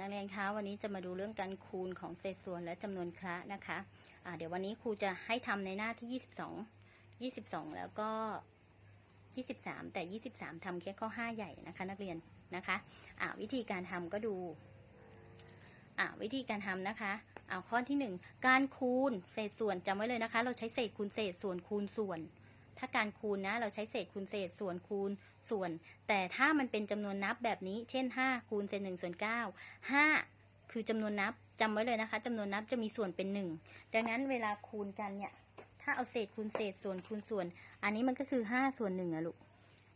นักเรียนคะวันนี้จะมาดูเรื่องการคูณของเศษส่วนและจำนวนคระนะคะอ่าเดี๋ยววันนี้ครูจะให้ทำในหน้าที่ 22 22 แล้วก็ 23 แต่ 23ทำแค่ข้อ 5 ใหญ่นะคะ นักเรียนนะคะอ่าวิธีการทำก็ดูวิธีการทำนะคะเอาข้อที่ 1 การคูณเศษส่วนจำไว้เลยนะคะ เราใช้เศษคูณเศษส่วนคูณส่วน ถ้าการคูณนะ เราใช้เศษคูณเศษส่วนคูณส่วน แต่ถ้ามันเป็นจำนวนนับแบบนี้ เช่น 5 คูณเศษ1ส่วน9 5คือจำนวนนับจำไว้เลยนะคะจำนวนนับจะมีส่วนเป็น 1 ดังนั้นเวลาคูณกันเนี่ย ถ้าเอาเศษคูณเศษส่วนคูณส่วน อันนี้มันก็คือ 5 ส่วน1อะลูก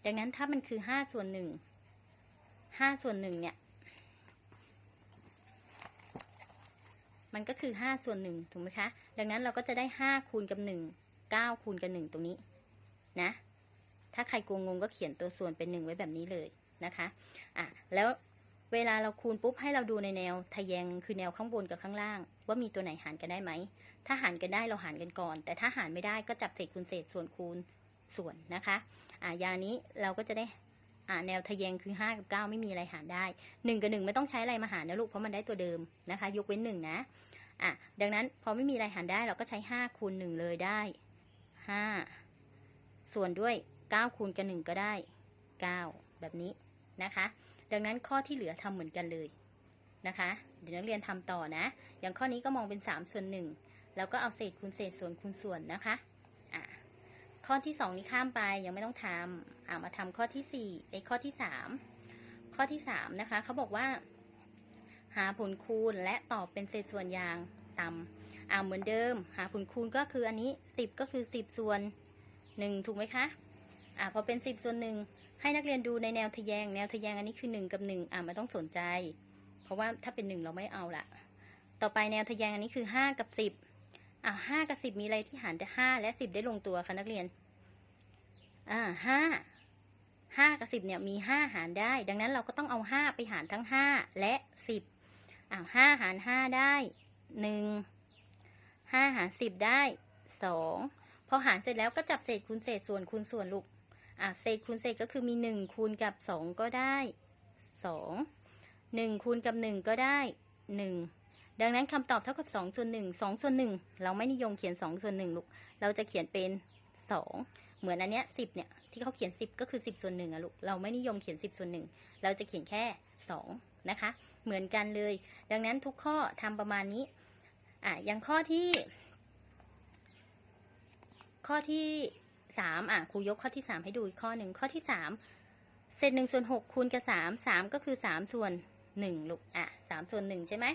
ดังนั้นถ้ามันคือ 5 ส่วน1 5ส่วน1เนี่ย มันก็คือ 5 ส่วน1ถูกไหมคะ ดังนั้นเราก็จะได้ 5 คูณกับ 1 9 คูณกับ 1 ตรงนี้ นะ ถ้าใครกลัวงงก็เขียนตัวส่วนเป็น1ไว้แบบนี้เลยนะคะอะแล้วเวลาเราคูณปุ๊บให้เราดูในแนวทะแยงคือแนวข้างบนกับข้างล่าง ว่ามีตัวไหนหารกันได้ไหม ถ้าหารกันได้เราหารกันก่อน แต่ถ้าหารไม่ได้ก็จับเศษคูณเศษส่วนคูณส่วนนะคะอะยานี้เราก็จะได้อ่าแนวทะแยงคือ 5 กับ 9 ไม่มีอะไรหารได้ 1 กับ 1 ไม่ต้องใช้อะไรมาหารนะลูกเพราะมันได้ตัวเดิมนะคะ ยกเว้น 1 นะอะดังนั้นพอไม่มีอะไรหารได้เราก็ใช้ 5 คูณ 1 เลยได้ 5 ส่วนด้วย 9 คูณกับ1ก็ได้ 9 แบบนี้นะคะ ดังนั้นข้อที่เหลือทำเหมือนกันเลยนะคะ เดี๋ยวนักเรียนทำต่อนะ อย่างข้อนี้ก็มองเป็น 3 ส่วน 1 แล้วก็เอาเศษคูณเศษส่วนคูณส่วนนะคะอะข้อที่ 2 นี้ข้ามไปยังไม่ต้องทำอ่ามาทำข้อที่4ไอ้ข้อที่ 3 ข้อที่ 3 นะคะเขาบอกว่า หาผลคูณและตอบเป็นเศษส่วนอย่างต่ำอ่าเหมือนเดิม หาผลคูณก็คืออันนี้ 10 ก็คือ 10 ส่วน 1 ถูกไหมคะอ่าพอเป็น 10 ส่วน1ให้นักเรียนดูในแนวทะแยง แนวทะแยงอันนี้คือ 1 กับ 1 อ่าไม่ต้องสนใจ เพราะว่าถ้าเป็น 1 เราไม่เอาละต่อไปแนวทะแยงอันนี้คือ 5 กับ 10อ่าห้ากับสิบมีอะไรที่หารได้ห้าและสิบได้ลงตัวคะนักเรียนอ่าห้าห้ากับสิบเนี่ยมีห้าหารได้ ดังนั้นเราก็ต้องเอาห้าไปหารทั้งห้าและสิบอ่าห้าหารห้าได้หนึ่งห้าหารสิบได้สอง พอหารเสร็จแล้วก็จับเศษคูณเศษส่วนคูณส่วนลูกอ่าเศษคูณเศษก็คือมีหนึ่งคูณกับสองก็ได้สองหนึ่งคูณกับหนึ่งก็ได้หนึ่งดังนั้นคำตอบเท่ากับ2ส่วน1 2ส่วน1เราไม่นิยมเขียน 2ส่วน1ลูก เราจะเขียนเป็น 2 เหมือนอันเนี้ย10เนี่ยที่เขาเขียน 10 ก็คือ 10ส่วน1อะลูก เราไม่นิยมเขียน 10ส่วน1เราจะเขียนแค่ 2 นะคะ เหมือนกันเลย ดังนั้นทุกข้อทำประมาณนี้อะอย่างข้อที่ ข้อที่3อะครูยกข้อที่3ให้ดูอีกข้อหนึ่งข้อที่3เศษ1ส่วน6คูณกับ3 3ก็คือ3ส่วน1ลูกอะ3ส่วน1ใช่ไหม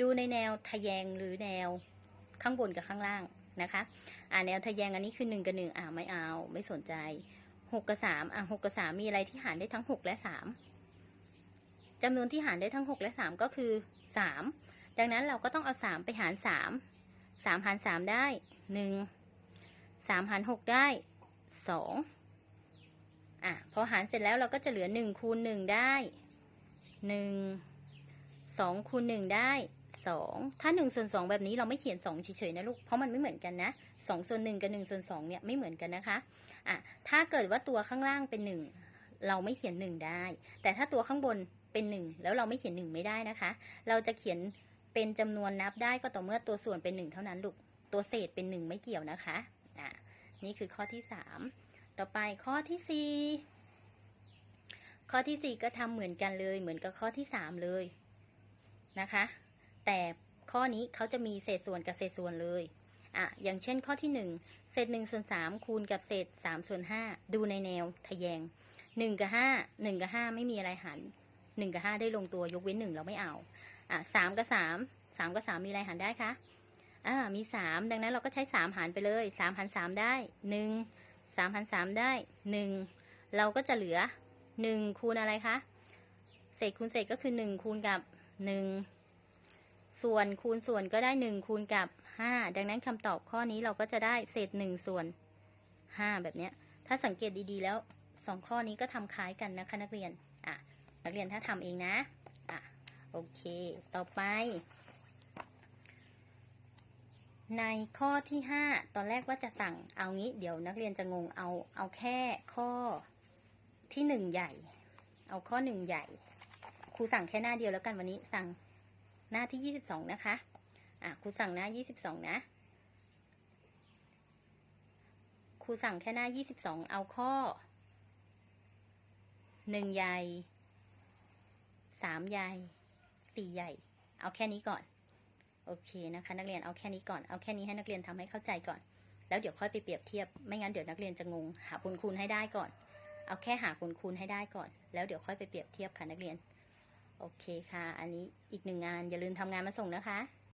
ดูในแนวทะแยงหรือแนวข้างบนกับข้างล่างนะคะอ่าแนวทะแยงอันนี้คือ1กับ1อ่าไม่เอาไม่สนใจ6กับ3อ่า6กับ3มีอะไรที่หารได้ทั้ง6และ3จำนวนที่หารได้ทั้ง6และ3ก็คือ3ดังนั้นเราก็ต้องเอา3ไปหาร3 3หาร3ได้ 1 3หาร6ได้2อะพอหารเสร็จแล้วเราก็จะเหลือ1คูณ1ได้1สองคูณหนึ่งได้สองถ้าหนึ่งส่วนสองแบบนี้เราไม่เขียนสองเฉยๆนะลูก เพราะมันไม่เหมือนกันนะสองส่วนหนึ่งกับหนึ่งส่วนสองเนี่ยไม่เหมือนกันนะคะอะถ้าเกิดว่าตัวข้างล่างเป็นหนึ่งเราไม่เขียนหนึ่งได้ แต่ถ้าตัวข้างบนเป็นหนึ่งแล้วเราไม่เขียนหนึ่งไม่ได้นะคะ เราจะเขียนเป็นจำนวนนับได้ก็ต่อเมื่อตัวส่วนเป็นหนึ่งเท่านั้นลูก ตัวเศษเป็นหนึ่งไม่เกี่ยวนะคะ นี่คือข้อที่สามต่อไปข้อที่สี่ข้อที่ 4 ก็ทำเหมือนกันเลย เหมือนกับข้อที่ 3 เลยนะคะ แต่ข้อนี้เขาจะมีเศษส่วนกับเศษส่วนเลยอะอย่างเช่นข้อที่ 1 เศษ1ส่วน3คูณกับเศษ3ส่วน5ดูในแนวทะแยง 1 กับ 5 1 กับ 5 ไม่มีอะไรหาร1กับ 5 ได้ลงตัวยกเว้น 1 เราไม่เอาอะ3กับ 3 3กับ 3 มีอะไรหารได้คะ อ่ามี3ดังนั้นเราก็ใช้3หารไปเลย3หาร3ได้1 3หาร3ได้1เราก็จะเหลือหนึ่งคูณอะไรคะเศษคูณเศษก็คือหนึ่งคูณกับหนึ่งส่วนคูณส่วนก็ได้หนึ่งคูณกับห้าดังนั้นคำตอบข้อนี้เราก็จะได้เศษหนึ่งส่วนห้าแบบเนี้ยถ้าสังเกตดีๆแล้วสองข้อนี้ก็ทำคล้ายกันนะคะนักเรียนอะนักเรียนถ้าทำเองนะอะโอเค ต่อไป ในข้อที่ห้าตอนแรกว่าจะสั่งเอางี้เดี๋ยวนักเรียนจะงงเอาเอาแค่ข้อที่หนึ่งใหญ่ เอาข้อหนึ่งใหญ่ ครูสั่งแค่หน้าเดียวแล้วกันวันนี้สั่งหน้าที่ยี่สิบสองนะคะอะครูสั่งหน้ายี่สิบสองนะครูสั่งแค่หน้ายี่สิบสองเอาข้อหนึ่งใหญ่สามใหญ่สี่ใหญ่ เอาแค่นี้ก่อน โอเคนะคะ นักเรียนเอาแค่นี้ก่อน เอาแค่นี้ให้นักเรียนทำให้เข้าใจก่อน แล้วเดี๋ยวค่อยไปเปรียบเทียบ ไม่งั้นเดี๋ยวนักเรียนจะงง หาผลคูณให้ได้ก่อน เอาแค่หาผลคูณให้ได้ก่อน แล้วเดี๋ยวค่อยไปเปรียบเทียบค่ะนักเรียน โอเคค่ะ อันนี้อีกหนึ่งงานอย่าลืมทำงานมาส่งนะคะ